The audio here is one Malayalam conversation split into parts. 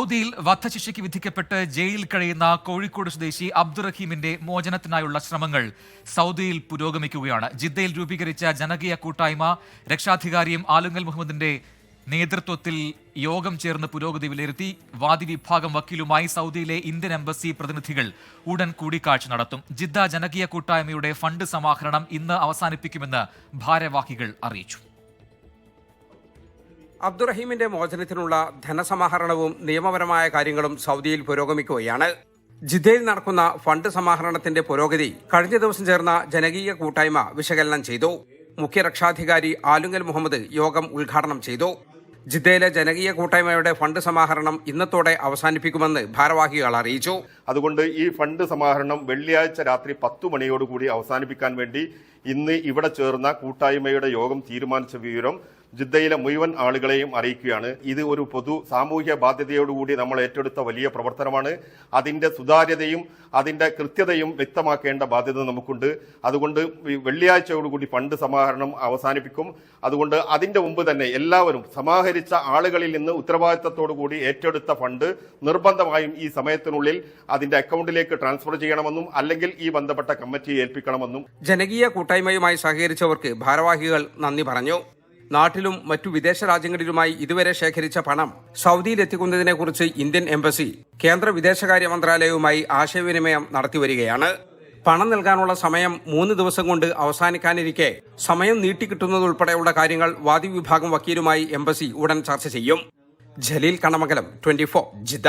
സൗദിയിൽ വധശിക്ഷയ്ക്ക് വിധിക്കപ്പെട്ട് ജയിലിൽ കഴിയുന്ന കോഴിക്കോട് സ്വദേശി അബ്ദുറഹീമിന്റെ മോചനത്തിനായുള്ള ശ്രമങ്ങൾ സൗദിയിൽ പുരോഗമിക്കുകയാണ്. ജിദ്ദയിൽ രൂപീകരിച്ച ജനകീയ കൂട്ടായ്മ രക്ഷാധികാരിയും ആലുങ്ങൽ മുഹമ്മദിന്റെ നേതൃത്വത്തിൽ യോഗം ചേർന്ന് പുരോഗതി വിലയിരുത്തി. വാദി വിഭാഗം വക്കീലുമായി സൗദിയിലെ ഇന്ത്യൻ എംബസി പ്രതിനിധികൾ ഉടൻ കൂടിക്കാഴ്ച നടത്തും. ജിദ്ദ ജനകീയ കൂട്ടായ്മയുടെ ഫണ്ട് സമാഹരണം ഇന്ന് അവസാനിപ്പിക്കുമെന്ന് ഭാരവാഹികൾ അറിയിച്ചു. അബ്ദുറഹീമിന്റെ മോചനത്തിനുള്ള ധനസമാഹരണവും നിയമപരമായ കാര്യങ്ങളും സൗദിയിൽ പുരോഗമിക്കുകയാണ്. ജിദ്ദയിൽ നടക്കുന്ന ഫണ്ട് സമാഹരണത്തിന്റെ പുരോഗതി കഴിഞ്ഞ ദിവസം ചേർന്ന ജനകീയ കൂട്ടായ്മ വിശകലനം ചെയ്തു. മുഖ്യ രക്ഷാധികാരി മുഹമ്മദ് യോഗം ഉദ്ഘാടനം ചെയ്തു. ജിദ്ദയിലെ ജനകീയ കൂട്ടായ്മയുടെ ഫണ്ട് സമാഹരണം ഇന്നത്തോടെ അവസാനിപ്പിക്കുമെന്ന് ഭാരവാഹികൾ അറിയിച്ചു. അതുകൊണ്ട് ഈ ഫണ്ട് സമാഹരണം വെള്ളിയാഴ്ച രാത്രി പത്തു മണിയോടുകൂടി അവസാനിപ്പിക്കാൻ വേണ്ടി ഇന്ന് ഇവിടെ ചേർന്ന കൂട്ടായ്മയുടെ യോഗം തീരുമാനിച്ച വിവരം ജിദ്ദയിലെ മുഴുവൻ ആളുകളെയും അറിയിക്കുകയാണ്. ഇത് ഒരു പൊതു സാമൂഹ്യ ബാധ്യതയോടുകൂടി നമ്മൾ ഏറ്റെടുത്ത വലിയ പ്രവർത്തനമാണ്. അതിന്റെ സുതാര്യതയും അതിന്റെ കൃത്യതയും വ്യക്തമാക്കേണ്ട ബാധ്യത നമുക്കുണ്ട്. അതുകൊണ്ട് വെള്ളിയാഴ്ചയോടുകൂടി ഫണ്ട് സമാഹരണം അവസാനിപ്പിക്കും. അതുകൊണ്ട് അതിന്റെ മുമ്പ് തന്നെ എല്ലാവരും സമാഹരിച്ച ആളുകളിൽ നിന്ന് ഉത്തരവാദിത്തത്തോടു കൂടി ഏറ്റെടുത്ത ഫണ്ട് നിർബന്ധമായും ഈ സമയത്തിനുള്ളിൽ അതിന്റെ അക്കൗണ്ടിലേക്ക് ട്രാൻസ്ഫർ ചെയ്യണമെന്നും അല്ലെങ്കിൽ ഈ ബന്ധപ്പെട്ട കമ്മിറ്റി ഏൽപ്പിക്കണമെന്നും ജനകീയ കൂട്ടായ്മയുമായി സഹകരിച്ചവർക്ക് ഭാരവാഹികൾ നന്ദി പറഞ്ഞു. നാട്ടിലും മറ്റു വിദേശ രാജ്യങ്ങളിലുമായി ഇതുവരെ ശേഖരിച്ച പണം സൗദിയിൽ എത്തിക്കുന്നതിനെക്കുറിച്ച് ഇന്ത്യൻ എംബസി കേന്ദ്ര വിദേശകാര്യ മന്ത്രാലയവുമായി ആശയവിനിമയം നടത്തിവരികയാണ്. പണം നൽകാനുള്ള സമയം മൂന്ന് ദിവസം കൊണ്ട് അവസാനിക്കാനിരിക്കെ സമയം നീട്ടിക്കിട്ടുന്നതുൾപ്പെടെയുള്ള കാര്യങ്ങൾ വാദി വിഭാഗം വക്കീലുമായി എംബസി ഉടൻ ചർച്ച ചെയ്യും. Jaleel Kanamangalam twenty Jeddah.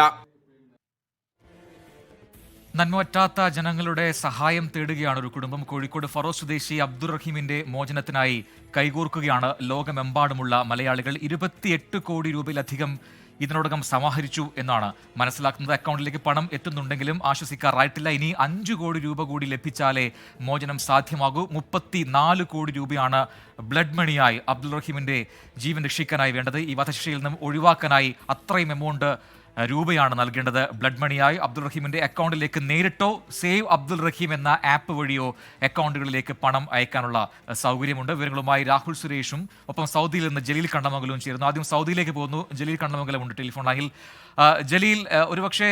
നന്മവറ്റാത്ത ജനങ്ങളുടെ സഹായം തേടുകയാണ് ഒരു കുടുംബം. കോഴിക്കോട് ഫറോസ് സ്വദേശി അബ്ദുൾ റഹീമിന്റെ മോചനത്തിനായി കൈകോർക്കുകയാണ് ലോകമെമ്പാടുമുള്ള മലയാളികൾ. ഇരുപത്തിയെട്ട് കോടി രൂപയിലധികം ഇതിനോടകം സമാഹരിച്ചു എന്നാണ് മനസ്സിലാക്കുന്നത്. അക്കൗണ്ടിലേക്ക് പണം എത്തുന്നുണ്ടെങ്കിലും ആശ്വസിക്കാറായിട്ടില്ല ഇനി അഞ്ചു കോടി രൂപ കൂടി ലഭിച്ചാലേ മോചനം സാധ്യമാകൂ. മുപ്പത്തി നാല് കോടി രൂപയാണ് ബ്ലഡ് മണിയായി അബ്ദുൾ റഹീമിന്റെ ജീവൻ രക്ഷിക്കാനായി വേണ്ടത്. ഈ വധശിക്ഷയിൽ നിന്നും ഒഴിവാക്കാനായി അത്രയും എമൗണ്ട് രൂപയാണ് നൽകേണ്ടത്. ബ്ലഡ് മണിയായി അബ്ദുൾ റഹീമിന്റെ അക്കൗണ്ടിലേക്ക് നേരിട്ടോ സേവ് അബ്ദുൾ റഹീം എന്ന ആപ്പ് വഴിയോ അക്കൗണ്ടുകളിലേക്ക് പണം അയക്കാനുള്ള സൗകര്യമുണ്ട്. വിവരങ്ങളുമായി രാഹുൽ സുരേഷും ഒപ്പം സൗദിയിൽ നിന്ന് ജലീൽ കണ്ണമംഗലവും ചേരുന്നു. ആദ്യം സൗദിയിലേക്ക് പോകുന്നു. ജലീൽ കണ്ണമംഗലം ഉണ്ട് ടെലിഫോൺ ലൈനിൽ. ജലീൽ ഒരുപക്ഷെ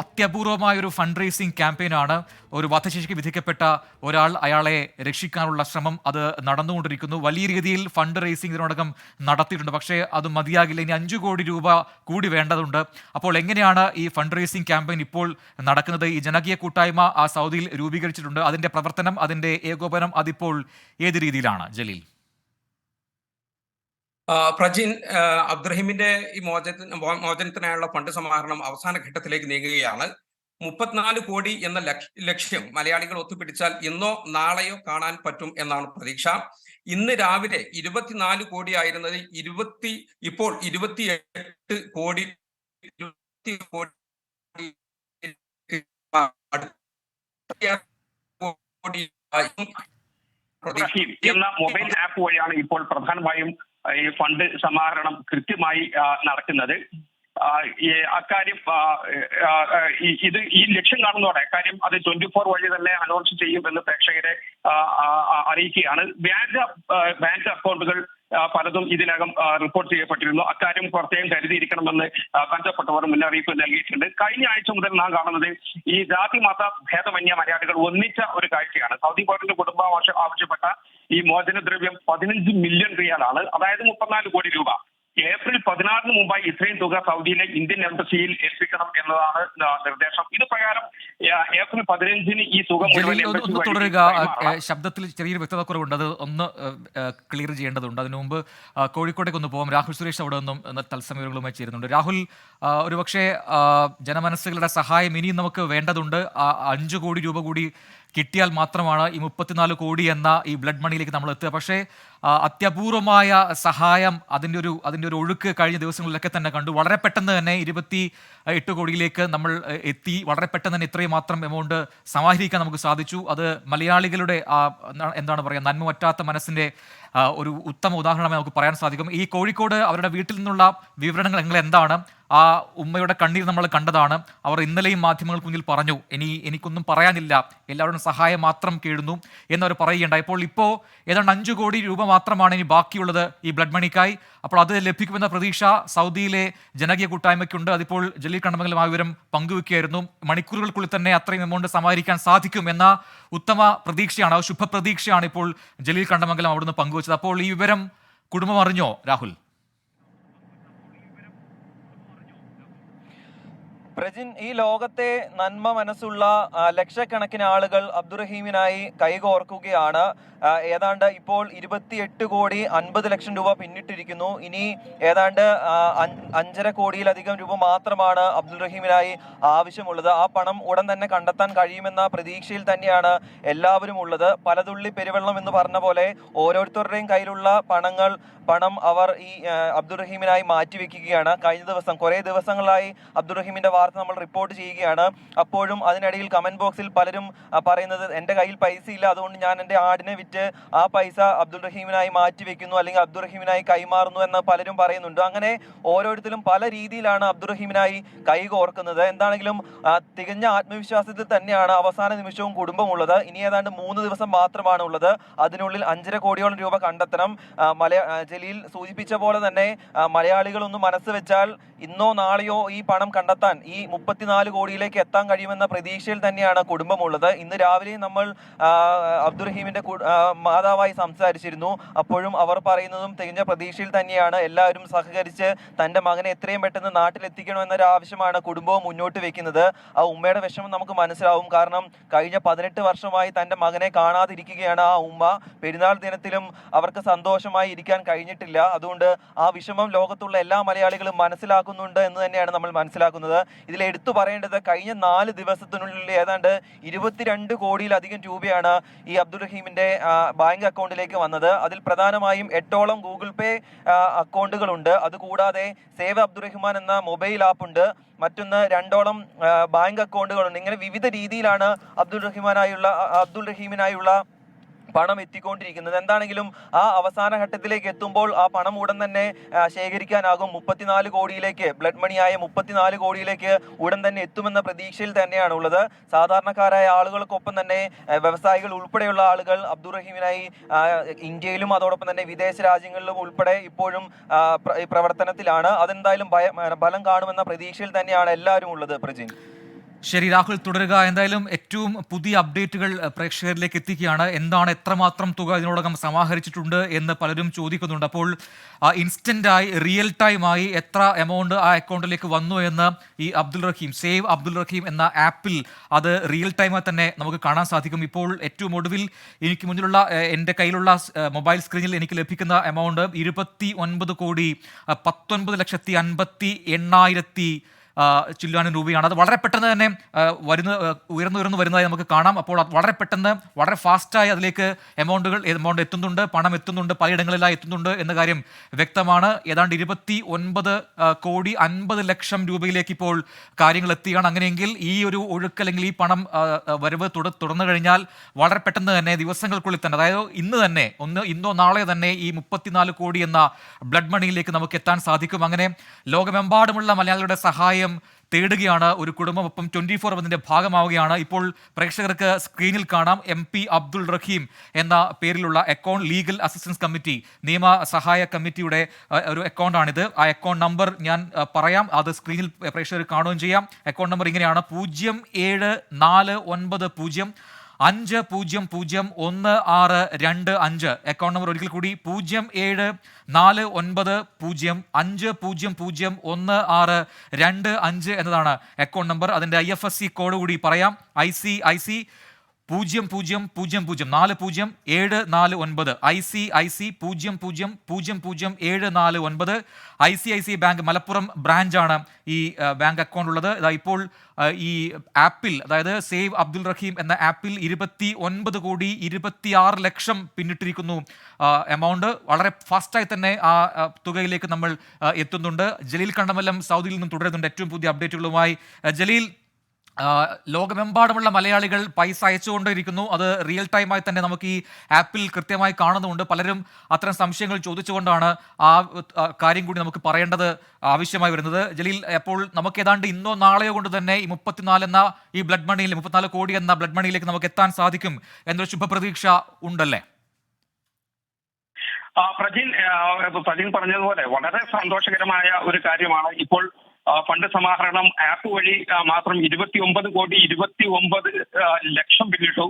അത്യപൂർവമായ ഒരു ഫണ്ട് റേസിംഗ് ക്യാമ്പയിനാണ് ഒരു വധശിക്ഷയ്ക്ക് വിധിക്കപ്പെട്ട ഒരാൾ അയാളെ രക്ഷിക്കാനുള്ള ശ്രമം അത് നടന്നുകൊണ്ടിരിക്കുന്നു. വലിയ രീതിയിൽ ഫണ്ട് റേസിംഗ് ഇതിനോടകം നടത്തിയിട്ടുണ്ട്. പക്ഷേ അത് മതിയാകില്ല. ഇനി അഞ്ചു കോടി രൂപ കൂടി വേണ്ടതുണ്ട്. അപ്പോൾ എങ്ങനെയാണ് ഈ ഫണ്ട് റേസിംഗ് ക്യാമ്പയിൻ ഇപ്പോൾ നടക്കുന്നത്? ഈ ജനകീയ കൂട്ടായ്മ ആ സൗദിയിൽ രൂപീകരിച്ചിട്ടുണ്ട്. അതിന്റെ പ്രവർത്തനം അതിന്റെ ഏകോപനം അതിപ്പോൾ ഏത് രീതിയിലാണ്? ജലീൽ. പ്രജിൻ അബ്ദ്രഹീമിന്റെ ഈ മോചനത്തിന് മോ- മോചനത്തിനായുള്ള ഫണ്ട് സമാഹരണം അവസാന ഘട്ടത്തിലേക്ക് നീങ്ങുകയാണ്. മുപ്പത്തിനാല് കോടി എന്ന ലക്ഷ്യം മലയാളികൾ ഒത്തുപിടിച്ചാൽ ഇന്നോ നാളെയോ കാണാൻ പറ്റും എന്നാണ് പ്രതീക്ഷ. ഇന്ന് രാവിലെ ഇരുപത്തിനാല് കോടി ആയിരുന്നത് ഇരുപത്തി ഇപ്പോൾ ഇരുപത്തിയെട്ട് കോടി എന്ന മൊബൈൽ ആപ്പ് വഴിയാണ് ഇപ്പോൾ പ്രധാനമായും ഈ ഫണ്ട് സമാഹരണം കൃത്യമായി നടക്കുന്നത്. അക്കാര്യം ഇത് ഈ ലക്ഷ്യം കാണുന്നതോടെ കാര്യം അത് ട്വന്റി ഫോർ വഴി തന്നെ അനൗൺസ് ചെയ്യും എന്ന് പ്രേക്ഷകരെ അറിയിക്കുകയാണ്. വ്യാജ ബാങ്ക് അക്കൗണ്ടുകൾ പലതും ഇതിനകം റിപ്പോർട്ട് ചെയ്യപ്പെട്ടിരുന്നു. അക്കാര്യം പ്രത്യേകം കരുതിയിരിക്കണമെന്ന് ബന്ധപ്പെട്ടവർ മുന്നറിയിപ്പ് നൽകിയിട്ടുണ്ട്. കഴിഞ്ഞ ആഴ്ച മുതൽ നാം കാണുന്നത് ഈ ജാതി മത ഭേദമന്യ മലയാളികൾ ഒന്നിച്ച ഒരു കാഴ്ചയാണ്. സൗദി പൗരന്റെ കുടുംബാവശ്യം ആവശ്യ- ആവശ്യപ്പെട്ട ഈ മോചനദ്രവ്യം പതിനഞ്ച് മില്യൺ റിയാലാണ്. അതായത് മുപ്പത്തിനാല് കോടി രൂപ. ഏപ്രിൽ പതിനാറിന് മുമ്പായി ഇത്രയും തുക സൗദിയിലെ ഇന്ത്യൻ എംബസിയിൽ ഏൽപ്പിക്കണം എന്നതാണ് നിർദ്ദേശം. ഇത് പ്രകാരം ഏപ്രിൽ പതിനഞ്ചിന് ഈ തുക ഒന്ന് തുടരുക. ശബ്ദത്തിൽ ചെറിയൊരു വ്യക്തത കുറവുണ്ട് അത് ഒന്ന് ക്ലിയർ ചെയ്യേണ്ടതുണ്ട്. അതിനു മുമ്പ് കോഴിക്കോട്ടേക്ക് ഒന്ന് പോകാം രാഹുൽ സുരേഷ് അവിടെ നിന്നും തത്സമയങ്ങളുമായി ചേരുന്നുണ്ട്. രാഹുൽ ഒരുപക്ഷെ ജനമനസ്സുകളുടെ സഹായം ഇനിയും നമുക്ക് വേണ്ടതുണ്ട്. അഞ്ചു കോടി രൂപ കൂടി കിട്ടിയാൽ മാത്രമാണ് ഈ മുപ്പത്തിനാല് കോടി എന്ന ഈ ബ്ലഡ് മണിയിലേക്ക് നമ്മൾ എത്തുക. പക്ഷേ അത്യപൂർവമായ സഹായം അതിന്റെ ഒരു അതിന്റെ ഒരു ഒഴുക്ക് കഴിഞ്ഞ ദിവസങ്ങളിലൊക്കെ തന്നെ കണ്ടു. വളരെ പെട്ടെന്ന് തന്നെ ഇരുപത്തി എട്ട് കോടിയിലേക്ക് നമ്മൾ എത്തി. വളരെ പെട്ടെന്ന് തന്നെ ഇത്രയും മാത്രം എമൗണ്ട് സമാഹരിക്കാൻ നമുക്ക് സാധിച്ചു. അത് മലയാളികളുടെ എന്താണ് പറയുക നന്മ മനസ്സിന്റെ ഒരു ഉത്തമ ഉദാഹരണമായി നമുക്ക് പറയാൻ സാധിക്കും. ഈ കോഴിക്കോട് അവരുടെ വീട്ടിൽ നിന്നുള്ള വിവരണങ്ങൾ എന്താണ് ആ ഉമ്മയുടെ കണ്ണീർ നമ്മൾ കണ്ടതാണ്. അവർ ഇന്നലെയും മാധ്യമങ്ങൾക്ക് മുന്നിൽ പറഞ്ഞു ഇനി എനിക്കൊന്നും പറയാനില്ല. എല്ലാവരുടെയും സഹായം മാത്രം കേഴുന്നു എന്നവർ പറയുകയുണ്ടായി. അപ്പോൾ ഇപ്പോൾ ഏതാണ്ട് അഞ്ചു കോടി രൂപ മാത്രമാണ് ഇനി ബാക്കിയുള്ളത് ഈ ബ്ലഡ് മണിക്കായി. അപ്പോൾ അത് ലഭിക്കുമെന്ന പ്രതീക്ഷ സൗദിയിലെ ജനകീയ കൂട്ടായ്മയ്ക്കുണ്ട്. അതിപ്പോൾ ജലീൽ കണ്ണമംഗലം ആ വിവരം പങ്കുവെക്കുകയായിരുന്നു. മണിക്കൂറുകൾക്കുള്ളിൽ തന്നെ അത്രയും എമൗണ്ട് സമാഹരിക്കാൻ സാധിക്കും എന്ന ഉത്തമ പ്രതീക്ഷയാണ് ശുഭപ്രതീക്ഷയാണ് ഇപ്പോൾ ജലീൽ കണ്ടമംഗലം അവിടുന്ന് പങ്കുവച്ചത്. അപ്പോൾ ഈ വിവരം കുടുംബം അറിഞ്ഞോ രാഹുൽ? പ്രജിൻ ഈ ലോകത്തെ നന്മ മനസ്സുള്ള ലക്ഷക്കണക്കിന് ആളുകൾ അബ്ദുറഹീമിനായി കൈകോർക്കുകയാണ്. ഏതാണ്ട് ഇപ്പോൾ ഇരുപത്തിയെട്ട് കോടി അൻപത് ലക്ഷം രൂപ പിന്നിട്ടിരിക്കുന്നു. ഇനി ഏതാണ്ട് അഞ്ചര കോടിയിലധികം രൂപ മാത്രമാണ് അബ്ദുറഹീമിനായി ആവശ്യമുള്ളത്. ആ പണം ഉടൻ തന്നെ കണ്ടെത്താൻ കഴിയുമെന്ന പ്രതീക്ഷയിൽ തന്നെയാണ് എല്ലാവരും ഉള്ളത്. പലതുള്ളി പെരുവെള്ളം എന്ന് പറഞ്ഞ പോലെ ഓരോരുത്തരുടെയും കയ്യിലുള്ള പണങ്ങൾ പണം അവർ ഈ അബ്ദുറഹീമിനായി മാറ്റിവെക്കുകയാണ്. കഴിഞ്ഞ ദിവസം കുറേ ദിവസങ്ങളായി അബ്ദുറഹീമിന്റെ നമ്മൾ റിപ്പോർട്ട് ചെയ്യുകയാണ്. അപ്പോഴും അതിനിടയിൽ കമന്റ് ബോക്സിൽ പലരും പറയുന്നത് എന്റെ കയ്യിൽ പൈസ ഇല്ല അതുകൊണ്ട് ഞാൻ എന്റെ ആടിനെ വിറ്റ് ആ പൈസ അബ്ദുൾ റഹീമിനായി മാറ്റി വെക്കുന്നു അല്ലെങ്കിൽ അബ്ദുൾ റഹീമിനായി കൈമാറുന്നു എന്ന് പലരും പറയുന്നുണ്ട്. അങ്ങനെ ഓരോരുത്തരും പല രീതിയിലാണ് അബ്ദുൾ റഹീമിനായി കൈ കോർക്കുന്നത്. എന്താണെങ്കിലും തികഞ്ഞ ആത്മവിശ്വാസത്തിൽ തന്നെയാണ് അവസാന നിമിഷവും കുടുംബമുള്ളത്. ഇനി ഏതാണ്ട് മൂന്ന് ദിവസം മാത്രമാണ് ഉള്ളത് അതിനുള്ളിൽ അഞ്ചര കോടിയോളം രൂപ കണ്ടെത്തണം. മലയാ ജലീൽ സൂചിപ്പിച്ച പോലെ തന്നെ മലയാളികളൊന്ന് മനസ്സ് വെച്ചാൽ ഇന്നോ നാളെയോ ഈ പണം കണ്ടെത്താൻ ഈ മുപ്പത്തിനാല് കോടിയിലേക്ക് എത്താൻ കഴിയുമെന്ന പ്രതീക്ഷയിൽ തന്നെയാണ് കുടുംബമുള്ളത്. ഇന്ന് രാവിലെ നമ്മൾ അബ്ദുറഹീമിന്റെ മാതാവായി സംസാരിച്ചിരുന്നു. അപ്പോഴും അവർ പറയുന്നതും തികഞ്ഞ പ്രതീക്ഷയിൽ തന്നെയാണ്. എല്ലാവരും സഹകരിച്ച് തന്റെ മകനെ എത്രയും പെട്ടെന്ന് നാട്ടിലെത്തിക്കണം ആവശ്യമാണ് കുടുംബവും മുന്നോട്ട് വെക്കുന്നത്. ആ ഉമ്മയുടെ വിഷമം നമുക്ക് മനസ്സിലാവും. കാരണം കഴിഞ്ഞ പതിനെട്ട് വർഷമായി തന്റെ മകനെ കാണാതിരിക്കുകയാണ് ആ ഉമ്മ. പെരുന്നാൾ ദിനത്തിലും അവർക്ക് സന്തോഷമായി ഇരിക്കാൻ കഴിഞ്ഞിട്ടില്ല. അതുകൊണ്ട് ആ വിഷമം ലോകത്തുള്ള എല്ലാ മലയാളികളും മനസ്സിലാക്കുന്നുണ്ട് എന്ന് തന്നെയാണ് നമ്മൾ മനസ്സിലാക്കുന്നത്. ഇതിൽ എടുത്തു പറയേണ്ടത് കഴിഞ്ഞ നാല് ദിവസത്തിനുള്ളിൽ ഏതാണ്ട് ഇരുപത്തിരണ്ട് കോടിയിലധികം രൂപയാണ് ഈ അബ്ദുൾ റഹീമിന്റെ ബാങ്ക് അക്കൗണ്ടിലേക്ക് വന്നത്. അതിൽ പ്രധാനമായും എട്ടോളം ഗൂഗിൾ പേ അക്കൗണ്ടുകളുണ്ട്. അതുകൂടാതെ സേവ് അബ്ദുറഹിമാൻ എന്ന മൊബൈൽ ആപ്പ് ഉണ്ട്. മറ്റൊന്ന് രണ്ടോളം ബാങ്ക് അക്കൗണ്ടുകളുണ്ട്. ഇങ്ങനെ വിവിധ രീതിയിലാണ് അബ്ദുൾ റഹീമാനായുള്ള അബ്ദുൾ റഹീമിനായുള്ള പണം എത്തിക്കൊണ്ടിരിക്കുന്നത്. എന്താണെങ്കിലും ആ അവസാന ഘട്ടത്തിലേക്ക് എത്തുമ്പോൾ ആ പണം ഉടൻ തന്നെ ശേഖരിക്കാനാകും. മുപ്പത്തിനാല് കോടിയിലേക്ക് ബ്ലഡ് മണിയായ മുപ്പത്തിനാല് കോടിയിലേക്ക് ഉടൻ തന്നെ എത്തുമെന്ന പ്രതീക്ഷയിൽ തന്നെയാണ് ഉള്ളത് സാധാരണക്കാരായ ആളുകൾക്കൊപ്പം തന്നെ വ്യവസായികൾ ഉൾപ്പെടെയുള്ള ആളുകൾ അബ്ദുറഹീമിനായി ഇന്ത്യയിലും അതോടൊപ്പം തന്നെ വിദേശ രാജ്യങ്ങളിലും ഉൾപ്പെടെ ഇപ്പോഴും പ്രവർത്തനത്തിലാണ്. അതെന്തായാലും ഫലം കാണുമെന്ന പ്രതീക്ഷയിൽ തന്നെയാണ് എല്ലാവരും ഉള്ളത് പ്രജിൻ. ശരി രാഹുൽ തുടരുക. എന്തായാലും ഏറ്റവും പുതിയ അപ്ഡേറ്റുകൾ പ്രേക്ഷകരിലേക്ക് എത്തിക്കുകയാണ്. എന്താണ് എത്രമാത്രം തുക ഇതിനോടകം സമാഹരിച്ചിട്ടുണ്ട് എന്ന് പലരും ചോദിക്കുന്നുണ്ട്. അപ്പോൾ ഇൻസ്റ്റന്റായി റിയൽ ടൈമായി എത്ര എമൗണ്ട് ആ അക്കൗണ്ടിലേക്ക് വന്നു എന്ന് ഈ അബ്ദുൾ റഹീം സേവ് അബ്ദുൾ റഹീം എന്ന ആപ്പിൽ അത് റിയൽ ടൈമായി തന്നെ നമുക്ക് കാണാൻ സാധിക്കും. ഇപ്പോൾ ഏറ്റവും ഒടുവിൽ എനിക്ക് മുന്നിലുള്ള എന്റെ കയ്യിലുള്ള മൊബൈൽ സ്ക്രീനിൽ എനിക്ക് ലഭിക്കുന്ന എമൗണ്ട് ഇരുപത്തി ഒൻപത് കോടി പത്തൊൻപത് ലക്ഷത്തി അൻപത്തി എണ്ണായിരത്തി ആ, ചില്ലാനും രൂപയാണ്. അത് വളരെ പെട്ടെന്ന് തന്നെ വരുന്ന ഉയർന്നു ഉയർന്നു വരുന്നതായി നമുക്ക് കാണാം. അപ്പോൾ വളരെ പെട്ടെന്ന് വളരെ ഫാസ്റ്റായി അതിലേക്ക് എമൗണ്ടുകൾ എമൗണ്ട് എത്തുന്നുണ്ട് പണം എത്തുന്നുണ്ട് പലയിടങ്ങളിലായി എത്തുന്നുണ്ട് എന്ന കാര്യം വ്യക്തമാണ്. ഏതാണ്ട് ഇരുപത്തി ഒൻപത് കോടി അൻപത് ലക്ഷം രൂപയിലേക്ക് ഇപ്പോൾ കാര്യങ്ങൾ എത്തിയാണ്. അങ്ങനെയെങ്കിൽ ഈ ഒരു ഒഴുക്ക് അല്ലെങ്കിൽ ഈ പണം വരവ് തുട തുടർന്നു കഴിഞ്ഞാൽ വളരെ പെട്ടെന്ന് തന്നെ ദിവസങ്ങൾക്കുള്ളിൽ തന്നെ അതായത് ഇന്ന് തന്നെ ഒന്ന് ഇന്നോ നാളെ തന്നെ ഈ മുപ്പത്തിനാല് കോടി എന്ന ബ്ലഡ് മണിയിലേക്ക് നമുക്ക് എത്താൻ സാധിക്കും. അങ്ങനെ ലോകമെമ്പാടുമുള്ള മലയാളികളുടെ സഹായം തേടുകയാണ് ഒരു കുടുംബം. ഒപ്പം ട്വന്റി ഫോർ അതിന്റെ ഭാഗമാവുകയാണ്. ഇപ്പോൾ പ്രേക്ഷകർക്ക് സ്ക്രീനിൽ കാണാം എം പി അബ്ദുൾ റഹീം എന്ന പേരിലുള്ള അക്കൗണ്ട് ലീഗൽ അസിസ്റ്റൻസ് കമ്മിറ്റി നിയമ സഹായ കമ്മിറ്റിയുടെ ഒരു അക്കൗണ്ടാണിത് ആ അക്കൗണ്ട് നമ്പർ ഞാൻ പറയാം. അത് സ്ക്രീനിൽ പ്രേക്ഷകർ കാണുകയും ചെയ്യാം. അക്കൗണ്ട് നമ്പർ ഇങ്ങനെയാണ്. പൂജ്യം ഏഴ് നാല് ഒൻപത് പൂജ്യം അഞ്ച് പൂജ്യം പൂജ്യം ഒന്ന് ആറ് രണ്ട് അഞ്ച്. അക്കൗണ്ട് നമ്പർ ഒരിക്കൽ കൂടി പൂജ്യം ഏഴ് നാല് ഒൻപത് പൂജ്യം അഞ്ച് പൂജ്യം പൂജ്യം ഒന്ന് ആറ് രണ്ട് അഞ്ച് എന്നതാണ് അക്കൗണ്ട് നമ്പർ അതിന്റെ I F S C code കൂടി പറയാം. ഐ സി ഐ സി പൂജ്യം പൂജ്യം പൂജ്യം പൂജ്യം. നാല് പൂജ്യം ഏഴ് നാല് ഒൻപത്. ഐ സി ഐ സി പൂജ്യം പൂജ്യം പൂജ്യം പൂജ്യം ഏഴ് നാല് ഒൻപത്. I C I C bank Malappuram ബ്രാഞ്ചാണ് ഈ ബാങ്ക് അക്കൗണ്ട് ഉള്ളത്. ഇപ്പോൾ ഈ ആപ്പിൽ അതായത് സേവ് അബ്ദുൾ റഹീം എന്ന ആപ്പിൽ ഇരുപത്തി ഒൻപത് കോടി ഇരുപത്തി ആറ് ലക്ഷം പിന്നിട്ടിരിക്കുന്നു എമൗണ്ട് വളരെ ഫാസ്റ്റായി തന്നെ ആ തുകയിലേക്ക് നമ്മൾ എത്തുന്നുണ്ട്. ജലീൽ കണ്ടമല്ലം സൗദിയിൽ നിന്നും തുടരുന്നുണ്ട്. ഏറ്റവും പുതിയ അപ്ഡേറ്റുകളുമായി ജലീൽ ലോകമെമ്പാടുമുള്ള മലയാളികൾ പൈസ അയച്ചുകൊണ്ടിരിക്കുന്നു അത് റിയൽ ടൈമായി തന്നെ നമുക്ക് ഈ ആപ്പിൽ കൃത്യമായി കാണുന്നുമുണ്ട് പലരും അത്തരം സംശയങ്ങൾ ചോദിച്ചുകൊണ്ടാണ് ആ കാര്യം കൂടി നമുക്ക് പറയേണ്ടത് ആവശ്യമായി വരുന്നത്. ജലീൽ അപ്പോൾ നമുക്ക് ഏതാണ്ട് ഇന്നോ നാളെയോ കൊണ്ട് തന്നെ ഈ മുപ്പത്തിനാല് എന്ന ഈ ബ്ലഡ് മണിയിൽ മുപ്പത്തിനാല് കോടി എന്ന ബ്ലഡ് മണിയിലേക്ക് നമുക്ക് എത്താൻ സാധിക്കും എന്നൊരു ശുഭപ്രതീക്ഷ ഉണ്ടല്ലേ? പ്രജിൻ പ്രജിൻ പറഞ്ഞതുപോലെ വളരെ സന്തോഷകരമായ ഒരു കാര്യമാണ് ഇപ്പോൾ ഫണ്ട് സമാഹരണം ആപ്പ് വഴി മാത്രം ഇരുപത്തി ഒമ്പത് കോടി ഇരുപത്തി ഒമ്പത് ലക്ഷം പിന്നിട്ടു.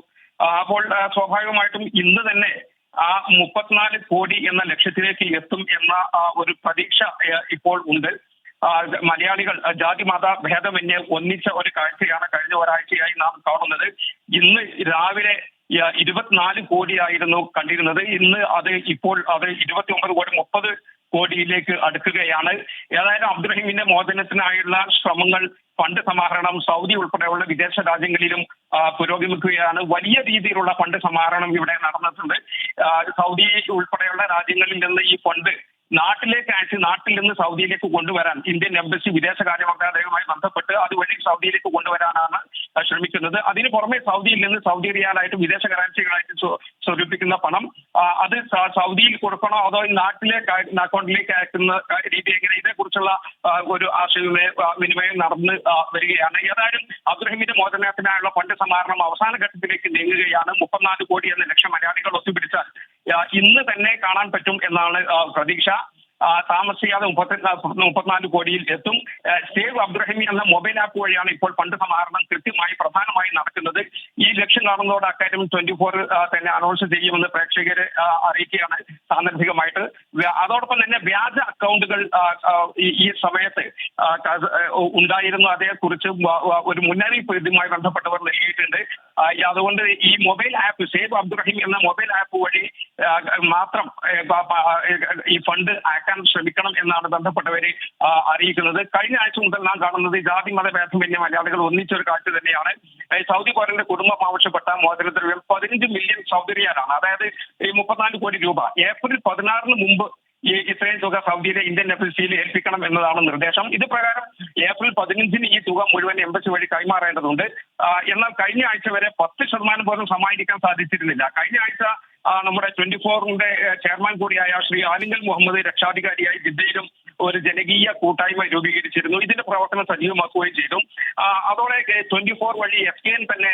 അപ്പോൾ സ്വാഭാവികമായിട്ടും ഇന്ന് തന്നെ ആ മുപ്പത്തിനാല് കോടി എന്ന ലക്ഷ്യത്തിലേക്ക് എത്തും എന്ന ഒരു പ്രതീക്ഷ ഇപ്പോൾ ഉണ്ട്. മലയാളികൾ ജാതി മത ഭേദമന്യേ ഒന്നിച്ച ഒരു കാഴ്ചയാണ് കഴിഞ്ഞ ഒരാഴ്ചയായി നാം കാണുന്നത്. ഇന്ന് രാവിലെ ഇരുപത്തിനാല് കോടിയായിരുന്നു കണ്ടിരുന്നത്. ഇന്ന് അത് ഇപ്പോൾ അത് ഇരുപത്തി ഒമ്പത് കോടി മുപ്പത് കോടിയിലേക്ക് അടുക്കുകയാണ്. ഏതായാലും അബ്ദുറഹിമിന്റെ മോചനത്തിനായുള്ള ശ്രമങ്ങൾ ഫണ്ട് സമാഹരണം സൗദി ഉൾപ്പെടെയുള്ള വിദേശ രാജ്യങ്ങളിലും പുരോഗമിക്കുകയാണ്. വലിയ രീതിയിലുള്ള ഫണ്ട് സമാഹരണം ഇവിടെ നടന്നിട്ടുണ്ട്. സൗദി ഉൾപ്പെടെയുള്ള രാജ്യങ്ങളിൽ നിന്ന് ഈ ഫണ്ട് നാട്ടിലേക്ക് അയച്ച് നാട്ടിൽ നിന്ന് സൗദിയിലേക്ക് കൊണ്ടുവരാൻ ഇന്ത്യൻ എംബസി വിദേശകാര്യ മന്ത്രാലയവുമായി ബന്ധപ്പെട്ട് അതുവഴി സൗദിയിലേക്ക് കൊണ്ടുവരാനാണ് ശ്രമിക്കുന്നത്. അതിന് പുറമെ സൗദിയിൽ നിന്ന് സൗദി റിയാലായിട്ട് വിദേശ കറൻസികളായിട്ട് സ്വ- സ്വരൂപിക്കുന്ന പണം അത് സൗദിയിൽ കൊടുക്കണോ അതോ നാട്ടിലെ നാട്ടിലേക്ക് അക്കൗണ്ടിലേക്ക് അയക്കുന്ന രീതി എങ്ങനെ? ഇതേക്കുറിച്ചുള്ള ഒരു ആശയവിനിമയ വിനിമയം നടന്ന് വരികയാണ്. ഏതായാലും അബ്ദുറഹിമിന്റെ മോചനത്തിനായുള്ള ഫണ്ട് സമാഹരണം അവസാന ഘട്ടത്തിലേക്ക് നീങ്ങുകയാണ്. മുപ്പത്തിനാല് കോടി എന്ന ലക്ഷം മലയാളികൾ ഒത്തുപിടിച്ചാൽ ഇന്ന് തന്നെ കാണാൻ പറ്റും എന്നാണ് പ്രതീക്ഷ. താമസിയാതെ മുപ്പത്തി മുപ്പത്തിനാല് കോടിയിൽ എത്തും. സേവ് അബ്ദുറഹിമി എന്ന മൊബൈൽ ആപ്പ് വഴിയാണ് ഇപ്പോൾ ഫണ്ട് സമാഹരണം കൃത്യമായി പ്രധാനമായി നടക്കുന്നത്. ഈ ലക്ഷ്യം കാണുന്നതോടെ അക്കാര്യം ട്വന്റി ഫോർ തന്നെ അനൗൺസ് ചെയ്യുമെന്ന് പ്രേക്ഷകരെ അറിയിക്കുകയാണ് സാന്ദർഭികമായിട്ട്. അതോടൊപ്പം തന്നെ വ്യാജ അക്കൗണ്ടുകൾ ഈ- സമയത്ത് ഉണ്ടായിരുന്നു. അതേക്കുറിച്ച് ഒരു മുന്നറിയിപ്പ് ഇതുമായി ബന്ധപ്പെട്ടവർ നൽകിയിട്ടുണ്ട്. അതുകൊണ്ട് ഈ മൊബൈൽ ആപ്പ് സേവ് അബ്ദുറഹിം എന്ന മൊബൈൽ ആപ്പ് വഴി മാത്രം ഈ ഫണ്ട് അയക്കാൻ ശ്രമിക്കണം എന്നാണ് ബന്ധപ്പെട്ടവരെ അറിയിക്കുന്നത്. കഴിഞ്ഞ ആഴ്ച മുതൽ നാം കാണുന്നത് ജാതി മത ഭേദമന്യേ മലയാളികൾ ഒന്നിച്ചൊരു കാഴ്ച തന്നെയാണ്. സൗദി പൗരന്റെ കുടുംബം ആവശ്യപ്പെട്ട മോചനത്തിൽ പതിനഞ്ച് മില്യൺ സൗദി റിയാലാണ് അതായത് ഈ മുപ്പത്തിനാല് കോടി രൂപ. ഏപ്രിൽ പതിനാറിന് മുമ്പ് ഈ ഇത്രയും തുക സൗദിയിലെ ഇന്ത്യൻ എംബസിയിൽ ഏൽപ്പിക്കണം എന്നതാണ് നിർദ്ദേശം. ഇത് പ്രകാരം ഏപ്രിൽ പതിനഞ്ചിന് ഈ തുക മുഴുവൻ എംബസി വഴി കൈമാറേണ്ടതുണ്ട്. എന്നാൽ കഴിഞ്ഞ ആഴ്ച വരെ പത്ത് ശതമാനം പോലും സമാഹരിക്കാൻ സാധിച്ചിരുന്നില്ല. കഴിഞ്ഞ ആഴ്ച നമ്മുടെ ട്വന്റി ഫോറിന്റെ ചെയർമാൻ കൂടിയായ ശ്രീ ആലിംഗൽ മുഹമ്മദ് രക്ഷാധികാരിയായി ജിദ്ദയിലും ഒരു ജനകീയ കൂട്ടായ്മ രൂപീകരിച്ചിരുന്നു. ഇതിന്റെ പ്രവർത്തനം സജീവമാക്കുകയും ചെയ്തു. അതോടെ ട്വന്റി ഫോർ വഴി എഫ് കെ എൻ തന്നെ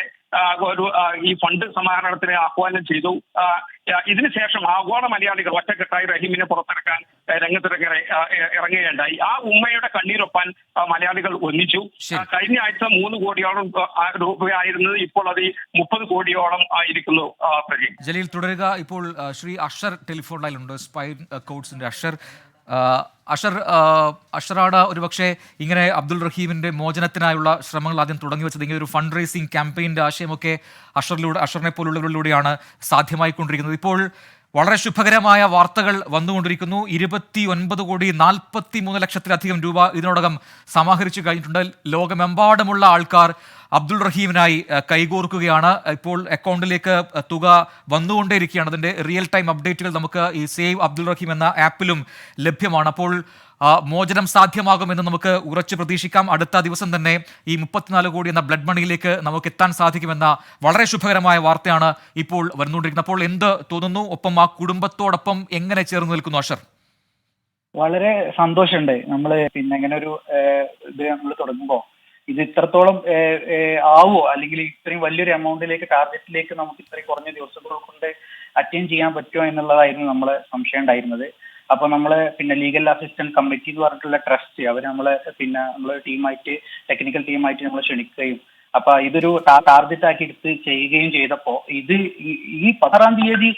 ഒരു ഈ ഫണ്ട് സമാഹരണത്തിന് ആഹ്വാനം ചെയ്തു. ഇതിനുശേഷം ആഗോള മലയാളികൾ ഒറ്റക്കെട്ടായി റഹീമിനെ പുറത്തിറക്കാൻ രംഗത്തിറങ്ങി ഇറങ്ങുകയുണ്ടായി. ആ ഉമ്മയുടെ കണ്ണീരൊപ്പാൻ മലയാളികൾ ഒന്നിച്ചു. കഴിഞ്ഞ ആഴ്ച മൂന്ന് കോടിയോളം രൂപയായിരുന്നത് ഇപ്പോൾ അത് മുപ്പത് കോടിയോളം ആയിരിക്കുന്നു ജലീൽ തുടരുക. ഇപ്പോൾ ശ്രീ അഷർ ടെലിഫോൺ ലൈനുണ്ട് സ്പൈൻ കോഡ്സിന്റെ അഷർ അഷർ അഷറാട ഒരു ഒരുപക്ഷെ ഇങ്ങനെ അബ്ദുൾ റഹീമിന്റെ മോചനത്തിനായുള്ള ശ്രമങ്ങൾ ആദ്യം തുടങ്ങി വെച്ചത്. ഇങ്ങനെ ഒരു ഫണ്ട് റേസിംഗ് ക്യാമ്പയിന്റെ ആശയമൊക്കെ അഷറിലൂടെ അഷറിനെ പോലുള്ളവരിലൂടെയാണ് സാധ്യമായിക്കൊണ്ടിരിക്കുന്നത്. ഇപ്പോൾ വളരെ ശുഭകരമായ വാർത്തകൾ വന്നുകൊണ്ടിരിക്കുന്നു. ഇരുപത്തി ഒൻപത് കോടി നാൽപ്പത്തി മൂന്ന് ലക്ഷത്തിലധികം രൂപ ഇതിനോടകം സമാഹരിച്ചു കഴിഞ്ഞിട്ടുണ്ട്. ലോകമെമ്പാടുമുള്ള ആൾക്കാർ അബ്ദുൾ റഹീമിനായി കൈകോർക്കുകയാണ്. ഇപ്പോൾ അക്കൗണ്ടിലേക്ക് തുക വന്നുകൊണ്ടേയിരിക്കുകയാണ്. അതിന്റെ റിയൽ ടൈം അപ്ഡേറ്റുകൾ നമുക്ക് ഈ സേവ് അബ്ദുൾ റഹീം എന്ന ആപ്പിലും ലഭ്യമാണ്. അപ്പോൾ മോചനം സാധ്യമാകുമെന്ന് നമുക്ക് ഉറച്ചു പ്രതീക്ഷിക്കാം. അടുത്ത ദിവസം തന്നെ ഈ മുപ്പത്തിനാല് കോടി എന്ന ബ്ലഡ് മണിയിലേക്ക് നമുക്ക് എത്താൻ സാധിക്കുമെന്ന വളരെ ശുഭകരമായ വാർത്തയാണ് ഇപ്പോൾ വരുന്നുകൊണ്ടിരിക്കുന്നത് അപ്പോൾ എന്ത് തോന്നുന്നു? ഒപ്പം ആ കുടുംബത്തോടൊപ്പം എങ്ങനെ ചേർന്ന് നിൽക്കുന്നു അഷർ വളരെ സന്തോഷമുണ്ട്. നമ്മൾ പിന്നെ ഇങ്ങനെ ഒരു ഇത് നമ്മൾ തുടങ്ങുമ്പോൾ ഇത് ഇത്രത്തോളം ആവോ അല്ലെങ്കിൽ ഇത്രയും വലിയൊരു എമൗണ്ടിലേക്ക് ടാർഗറ്റിലേക്ക് നമുക്ക് ഇത്രയും കുറഞ്ഞ ദിവസങ്ങൾ കൊണ്ട് അറ്റൈൻ ചെയ്യാൻ പറ്റുമോ എന്നുള്ളതായിരുന്നു നമ്മളെ സംശയം ഉണ്ടായിരുന്നത്. അപ്പൊ നമ്മൾ പിന്നെ ലീഗൽ അസിസ്റ്റന്റ് കമ്മിറ്റി എന്ന് പറഞ്ഞിട്ടുള്ള ട്രസ്റ്റ് അവർ നമ്മളെ പിന്നെ നമ്മളെ ടീമായിട്ട് ടെക്നിക്കൽ ടീമായിട്ട് നമ്മൾ ക്ഷണിക്കുകയും അപ്പൊ ഇതൊരു ടാർഗറ്റ് ആക്കി എടുത്ത് ചെയ്യുകയും ചെയ്തപ്പോ ഇത് ഈ- പതിനാറാം തീയതി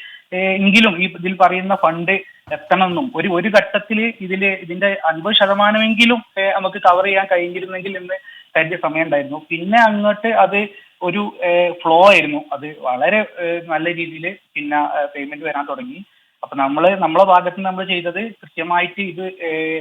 എങ്കിലും ഈ ഇതിൽ പറയുന്ന ഫണ്ട് എത്തണമെന്നും ഒരു ഒരു ഘട്ടത്തിൽ ഇതിൽ ഇതിന്റെ അൻപത് ശതമാനമെങ്കിലും നമുക്ക് കവർ ചെയ്യാൻ കഴിഞ്ഞിരുന്നെങ്കിൽ എന്ന് കരുതിയ സമയം ഉണ്ടായിരുന്നു പിന്നെ അങ്ങോട്ട് അത് ഒരു ഫ്ലോ ആയിരുന്നു. അത് വളരെ നല്ല രീതിയിൽ പിന്നെ പേയ്മെന്റ് വരാൻ തുടങ്ങി. അപ്പൊ നമ്മൾ നമ്മളെ ഭാഗത്ത് നമ്മൾ ചെയ്തത് കൃത്യമായിട്ട് ഇത്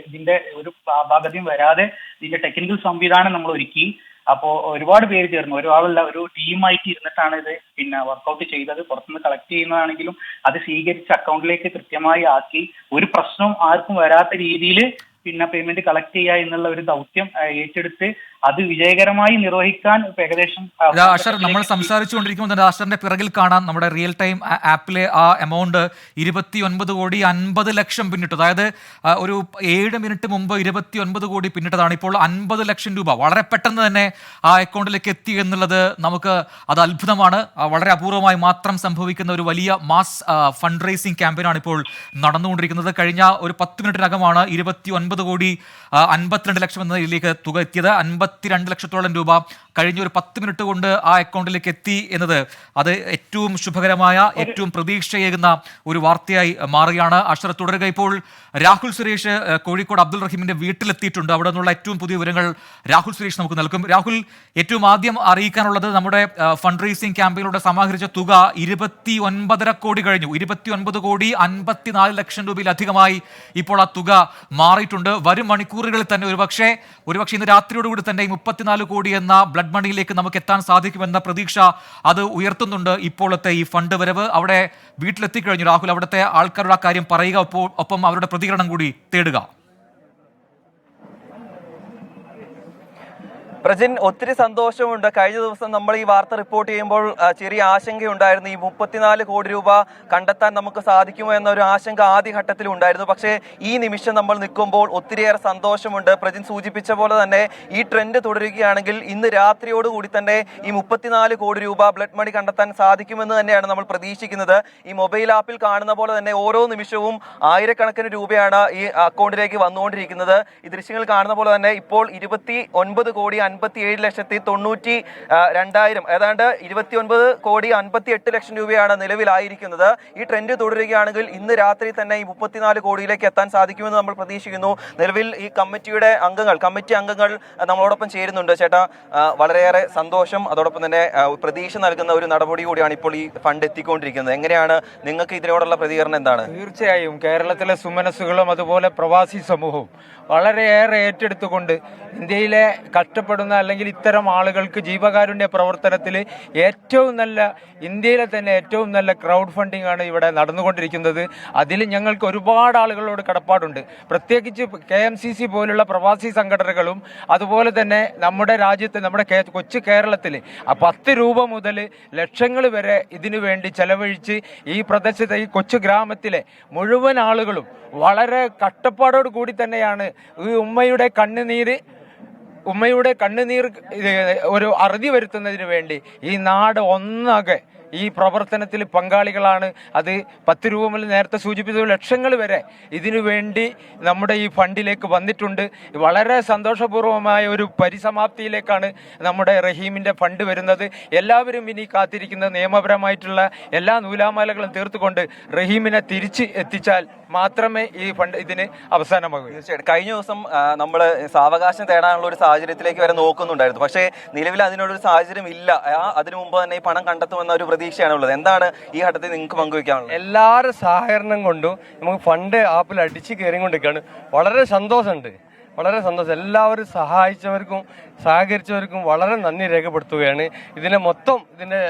ഇതിന്റെ ഒരു ഭാഗതയും വരാതെ ഇതിന്റെ ടെക്നിക്കൽ സംവിധാനം നമ്മൾ ഒരുക്കി. അപ്പോ ഒരുപാട് പേര് ചേർന്നു. ഒരാളുള്ള ഒരു ടീമായിട്ട് ഇരുന്നിട്ടാണ് ഇത് പിന്നെ വർക്കൗട്ട് ചെയ്തത്. പുറത്തുനിന്ന് കളക്ട് ചെയ്യുന്നതാണെങ്കിലും അത് സ്വീകരിച്ച് അക്കൗണ്ടിലേക്ക് കൃത്യമായി ആക്കി. ഒരു പ്രശ്നവും ആർക്കും വരാത്ത രീതിയിൽ പിന്നെ പേയ്മെന്റ് കളക്ട് ചെയ്യുക എന്നുള്ള ഒരു ദൗത്യം ഏറ്റെടുത്ത് അത് വിജയകരമായി നിർവഹിക്കാൻ ഏകദേശം അഷർ നമ്മൾ സംസാരിച്ചുകൊണ്ടിരിക്കുമ്പോൾ തന്നെ അഷറിന്റെ പിറകിൽ കാണാം നമ്മുടെ റിയൽ ടൈം ആപ്പിലെ ആ എമൗണ്ട് ഇരുപത്തി ഒൻപത് കോടി അൻപത് ലക്ഷം പിന്നിട്ടു അതായത് ഒരു ഏഴ് മിനിറ്റ് മുമ്പ് ഇരുപത്തി ഒൻപത് കോടി പിന്നിട്ടതാണ്. ഇപ്പോൾ അൻപത് ലക്ഷം രൂപ. വളരെ പെട്ടെന്ന് തന്നെ ആ അക്കൗണ്ടിലേക്ക് എത്തി എന്നുള്ളത് നമുക്ക് അത് അത്ഭുതമാണ്. വളരെ അപൂർവമായി മാത്രം സംഭവിക്കുന്ന ഒരു വലിയ മാസ് ഫണ്ട് റേസിംഗ് ക്യാമ്പയിനാണ് ഇപ്പോൾ നടന്നുകൊണ്ടിരിക്കുന്നത്. കഴിഞ്ഞ ഒരു പത്ത് മിനിറ്റിനകമാണ് ഇരുപത്തി ഒൻപത് കോടി അൻപത്തിരണ്ട് ലക്ഷം എന്നതിലേക്ക് തുക എത്തിയത്. അൻപത്തിരണ്ട് ലക്ഷത്തോളം രൂപ കഴിഞ്ഞ ഒരു പത്ത് മിനിറ്റ് കൊണ്ട് ആ അക്കൗണ്ടിലേക്ക് എത്തി എന്നത് അത് ഏറ്റവും ശുഭകരമായ ഏറ്റവും പ്രതീക്ഷയേകുന്ന ഒരു വാർത്തയായി മാറുകയാണ്. അക്ഷര തുടരുക ഇപ്പോൾ. രാഹുൽ സുരേഷ് കോഴിക്കോട് അബ്ദുൾ റഹീമിന്റെ വീട്ടിലെത്തിയിട്ടുണ്ട്. അവിടെ നിന്നുള്ള ഏറ്റവും പുതിയ വിവരങ്ങൾ രാഹുൽ സുരേഷ് നമുക്ക് നൽകും. രാഹുൽ ഏറ്റവും ആദ്യം അറിയിക്കാനുള്ളത് നമ്മുടെ ഫണ്ട് റേസിംഗ് ക്യാമ്പയിലൂടെ സമാഹരിച്ച തുക ഇരുപത്തി ഒൻപതര കോടി കഴിഞ്ഞു. ഇരുപത്തി ഒൻപത് കോടി അൻപത്തിനാല് ലക്ഷം രൂപയിലധികമായി ഇപ്പോൾ ആ തുക മാറിയിട്ടുണ്ട്. വരും മണിക്കൂറുകളിൽ തന്നെ ഒരുപക്ഷെ ഒരുപക്ഷെ ഇന്ന് രാത്രിയോടുകൂടി തന്നെ മുപ്പത്തിനാല് കോടി എന്ന ബ്ലഡ് മണിയിലേക്ക് നമുക്ക് എത്താൻ സാധിക്കുമെന്ന പ്രതീക്ഷ അത് ഉയർത്തുന്നുണ്ട് ഇപ്പോഴത്തെ ഈ ഫണ്ട് വരവ്. അവിടെ വീട്ടിലെത്തിക്കഴിഞ്ഞു രാഹുൽ അവിടുത്തെ ആൾക്കാരുടെ കാര്യം പറയുക ഒപ്പം അവരുടെ പ്രതികരണം കൂടി തേടുക. പ്രജിൻ ഒത്തിരി സന്തോഷമുണ്ട്. കഴിഞ്ഞ ദിവസം നമ്മൾ ഈ വാർത്ത റിപ്പോർട്ട് ചെയ്യുമ്പോൾ ചെറിയ ആശങ്കയുണ്ടായിരുന്നു. ഈ മുപ്പത്തിനാല് കോടി രൂപ കണ്ടെത്താൻ നമുക്ക് സാധിക്കുമോ എന്നൊരു ആശങ്ക ആദ്യഘട്ടത്തിൽ ഉണ്ടായിരുന്നു. പക്ഷേ ഈ നിമിഷം നമ്മൾ നിൽക്കുമ്പോൾ ഒത്തിരിയേറെ സന്തോഷമുണ്ട്. പ്രജിൻ സൂചിപ്പിച്ച പോലെ തന്നെ ഈ ട്രെൻഡ് തുടരുകയാണെങ്കിൽ ഇന്ന് രാത്രിയോടുകൂടി തന്നെ ഈ മുപ്പത്തിനാല് കോടി രൂപ ബ്ലഡ് മണി കണ്ടെത്താൻ സാധിക്കുമെന്ന് തന്നെയാണ് നമ്മൾ പ്രതീക്ഷിക്കുന്നത്. ഈ മൊബൈൽ ആപ്പിൽ കാണുന്ന പോലെ തന്നെ ഓരോ നിമിഷവും ആയിരക്കണക്കിന് രൂപയാണ് ഈ അക്കൗണ്ടിലേക്ക് വന്നുകൊണ്ടിരിക്കുന്നത്. ഈ ദൃശ്യങ്ങൾ കാണുന്ന പോലെ തന്നെ ഇപ്പോൾ ഇരുപത്തി ഒൻപത് കോടി അൻപത്തി ഏഴ് ലക്ഷത്തി തൊണ്ണൂറ്റി രണ്ടായിരം ഏതാണ്ട് ഇരുപത്തി ഒൻപത് കോടി അൻപത്തി എട്ട് ലക്ഷം രൂപയാണ് നിലവിലായിരിക്കുന്നത്. ഈ ട്രെൻഡ് തുടരുകയാണെങ്കിൽ ഇന്ന് രാത്രി തന്നെ ഈ മുപ്പത്തിനാല് കോടിയിലേക്ക് എത്താൻ സാധിക്കുമെന്ന് നമ്മൾ പ്രതീക്ഷിക്കുന്നു. നിലവിൽ ഈ കമ്മിറ്റിയുടെ അംഗങ്ങൾ കമ്മിറ്റി അംഗങ്ങൾ നമ്മളോടൊപ്പം ചേരുന്നുണ്ട്. ചേട്ടാ വളരെയേറെ സന്തോഷം. അതോടൊപ്പം തന്നെ പ്രതീക്ഷ നൽകുന്ന ഒരു നടപടി കൂടിയാണ് ഇപ്പോൾ ഈ ഫണ്ട് എത്തിക്കൊണ്ടിരിക്കുന്നത്. എങ്ങനെയാണ് നിങ്ങൾക്ക് ഇതിനോടുള്ള പ്രതികരണം എന്താണ്? തീർച്ചയായും കേരളത്തിലെ സുമനസ്സുകളും അതുപോലെ പ്രവാസി സമൂഹവും വളരെയേറെ ഏറ്റെടുത്തുകൊണ്ട് ഇന്ത്യയിലെ കഷ്ടപ്പെടുന്ന അല്ലെങ്കിൽ ഇത്തരം ആളുകൾക്ക് ജീവകാരുണ്യ പ്രവർത്തനത്തിൽ ഏറ്റവും നല്ല ഇന്ത്യയിലെ തന്നെ ഏറ്റവും നല്ല ക്രൗഡ് ഫണ്ടിംഗ് ആണ് ഇവിടെ നടന്നുകൊണ്ടിരിക്കുന്നത്. അതിൽ ഞങ്ങൾക്ക് ഒരുപാട് ആളുകളോട് കടപ്പാടുണ്ട്. പ്രത്യേകിച്ച് കെ എം സി സി പോലുള്ള പ്രവാസി സംഘടനകളും അതുപോലെ തന്നെ നമ്മുടെ രാജ്യത്ത് നമ്മുടെ കൊച്ചു കേരളത്തിൽ പത്ത് രൂപ മുതൽ ലക്ഷങ്ങൾ വരെ ഇതിനു വേണ്ടി ചെലവഴിച്ച് ഈ പ്രദേശത്തെ ഈ കൊച്ചു ഗ്രാമത്തിലെ മുഴുവൻ ആളുകളും വളരെ കട്ടപ്പാടോട് കൂടി തന്നെയാണ് ഈ ഉമ്മയുടെ കണ്ണുനീര് ഉമ്മയുടെ കണ്ണുനീർ ഒരു അറുതി വരുത്തുന്നതിന് വേണ്ടി ഈ നാട് ഒന്നാകെ ഈ പ്രവർത്തനത്തിൽ പങ്കാളികളാണ്. അത് പത്ത് രൂപ മുതൽ നേരത്തെ സൂചിപ്പിച്ച ലക്ഷങ്ങൾ വരെ ഇതിനു വേണ്ടി നമ്മുടെ ഈ ഫണ്ടിലേക്ക് വന്നിട്ടുണ്ട്. വളരെ സന്തോഷപൂർവമായ ഒരു പരിസമാപ്തിയിലേക്കാണ് നമ്മുടെ റഹീമിന്റെ ഫണ്ട് വരുന്നത്. എല്ലാവരും ഇനി കാത്തിരിക്കുന്ന നിയമപരമായിട്ടുള്ള എല്ലാ നൂലാമാലകളും തീർത്തുകൊണ്ട് റഹീമിനെ തിരിച്ച് എത്തിച്ചാൽ മാത്രമേ ഈ ഫണ്ട് ഇതിന് അവസാനമാകൂ. തീർച്ചയായിട്ടും. കഴിഞ്ഞ ദിവസം നമ്മൾ സാവകാശം തേടാനുള്ള ഒരു സാഹചര്യത്തിലേക്ക് വരെ നോക്കുന്നുണ്ടായിരുന്നു. പക്ഷേ നിലവിൽ അതിനുള്ളൊരു സാഹചര്യം ഇല്ല. അതിനു മുമ്പ് തന്നെ ഈ പണം കണ്ടെത്തുമെന്ന ഒരു പ്രതീക്ഷയാണ് ഉള്ളത് എന്താണ് ഈ ഘട്ടത്തിൽ നിങ്ങൾക്ക് പങ്കുവയ്ക്കാനുള്ളത് എല്ലാവരും സഹകരണം കൊണ്ടും നമുക്ക് ഫണ്ട് ആപ്പിൽ അടിച്ച് കയറിക്കൊണ്ടിരിക്കുകയാണ് വളരെ സന്തോഷമുണ്ട്. വളരെ സന്തോഷം. എല്ലാവരും സഹായിച്ചവർക്കും സഹകരിച്ചവർക്കും വളരെ നന്ദി രേഖപ്പെടുത്തുകയാണ്. ഇതിനെ മൊത്തം ഇതിന്റെ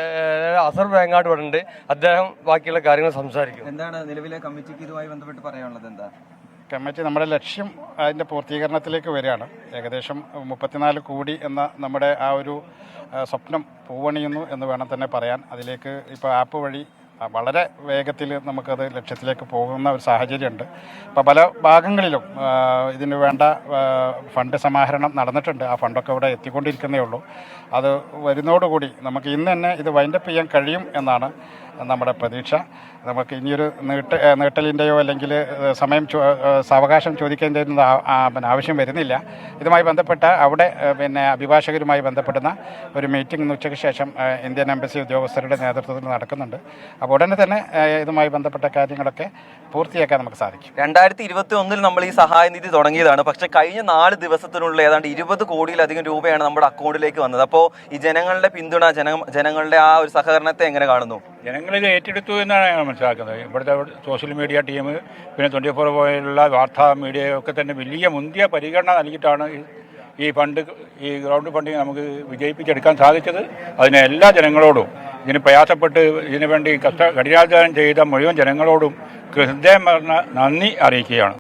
അസർ വേങ്ങാട് ഇവിടെ ഉണ്ട് അദ്ദേഹം ബാക്കിയുള്ള കാര്യങ്ങൾ സംസാരിക്കും. എന്താണ് നിലവിലെ കമ്മിറ്റിക്ക് ഇതുമായി ബന്ധപ്പെട്ട് പറയാനുള്ളത് എന്താ? കമ്മിറ്റി നമ്മുടെ ലക്ഷ്യം അതിന്റെ പൂർത്തീകരണത്തിലേക്ക് വരികയാണ്. ഏകദേശം മുപ്പത്തിനാല് കോടി എന്ന നമ്മുടെ ആ ഒരു സ്വപ്നം പൂവണിയുന്നു എന്ന് വേണം തന്നെ പറയാൻ. അതിലേക്ക് ഇപ്പോൾ ആപ്പ് വഴി വളരെ വേഗത്തിൽ നമുക്കത് ലക്ഷ്യത്തിലേക്ക് പോകുന്ന ഒരു സാഹചര്യമുണ്ട്. അപ്പോൾ പല ഭാഗങ്ങളിലും ഇതിന് വേണ്ട ഫണ്ട് സമാഹരണം നടന്നിട്ടുണ്ട്. ആ ഫണ്ടൊക്കെ ഇവിടെ എത്തിക്കൊണ്ടിരിക്കുന്നേ ഉള്ളൂ. അത് വരുന്നതോടുകൂടി നമുക്ക് ഇന്ന് തന്നെ ഇത് വൈൻഡപ്പ് ചെയ്യാൻ കഴിയും എന്നാണ് നമ്മുടെ പ്രതീക്ഷ. നമുക്ക് ഇനിയൊരു നീട്ട നീട്ടലിന്റെയോ അല്ലെങ്കിൽ സമയം സാവകാശം ചോദിക്കേണ്ടതിന് പിന്നെ ആവശ്യം വരുന്നില്ല. ഇതുമായി ബന്ധപ്പെട്ട അവിടെ പിന്നെ അഭിഭാഷകരുമായി ബന്ധപ്പെടുന്ന ഒരു മീറ്റിംഗ് ഇന്ന് ഉച്ചയ്ക്ക് ശേഷം ഇന്ത്യൻ എംബസി ഉദ്യോഗസ്ഥരുടെ നേതൃത്വത്തിൽ നടക്കുന്നുണ്ട്. അപ്പോൾ ഉടനെ തന്നെ ഇതുമായി ബന്ധപ്പെട്ട കാര്യങ്ങളൊക്കെ പൂർത്തിയാക്കാൻ നമുക്ക് സാധിക്കും. രണ്ടായിരത്തി ഇരുപത്തി ഒന്നിൽ നമ്മൾ ഈ സഹായ നിധി തുടങ്ങിയതാണ്. പക്ഷേ കഴിഞ്ഞ നാല് ദിവസത്തിനുള്ളിൽ ഏതാണ്ട് ഇരുപത് കോടിയിലധികം രൂപയാണ് നമ്മുടെ അക്കൗണ്ടിലേക്ക് വന്നത്. അപ്പോൾ ഈ ജനങ്ങളുടെ പിന്തുണ ജനങ്ങളുടെ ആ ഒരു സഹകരണത്തെ എങ്ങനെ കാണുന്നു? ജനങ്ങളിത് ഏറ്റെടുത്തു എന്നാണ് ഞാൻ മനസ്സിലാക്കുന്നത്. ഇവിടുത്തെ സോഷ്യൽ മീഡിയ ടീം പിന്നെ ട്വന്റി ഫോർ പോലുള്ള വാർത്താ മീഡിയ ഒക്കെ തന്നെ വലിയ മുന്തിയ പരിഗണന നൽകിയിട്ടാണ് ഈ- ഫണ്ട് ഈ ഗ്രൗണ്ട് ഫണ്ടിങ് നമുക്ക് വിജയിപ്പിച്ചെടുക്കാൻ സാധിച്ചത്. അതിനെ എല്ലാ ജനങ്ങളോടും ഇതിന് പ്രയാസപ്പെട്ട് ഇതിനു വേണ്ടി കഷ്ട കഠിനാധ്വാനം ചെയ്ത മുഴുവൻ ജനങ്ങളോടും ഹൃദയം പറഞ്ഞ നന്ദി അറിയിക്കുകയാണ്.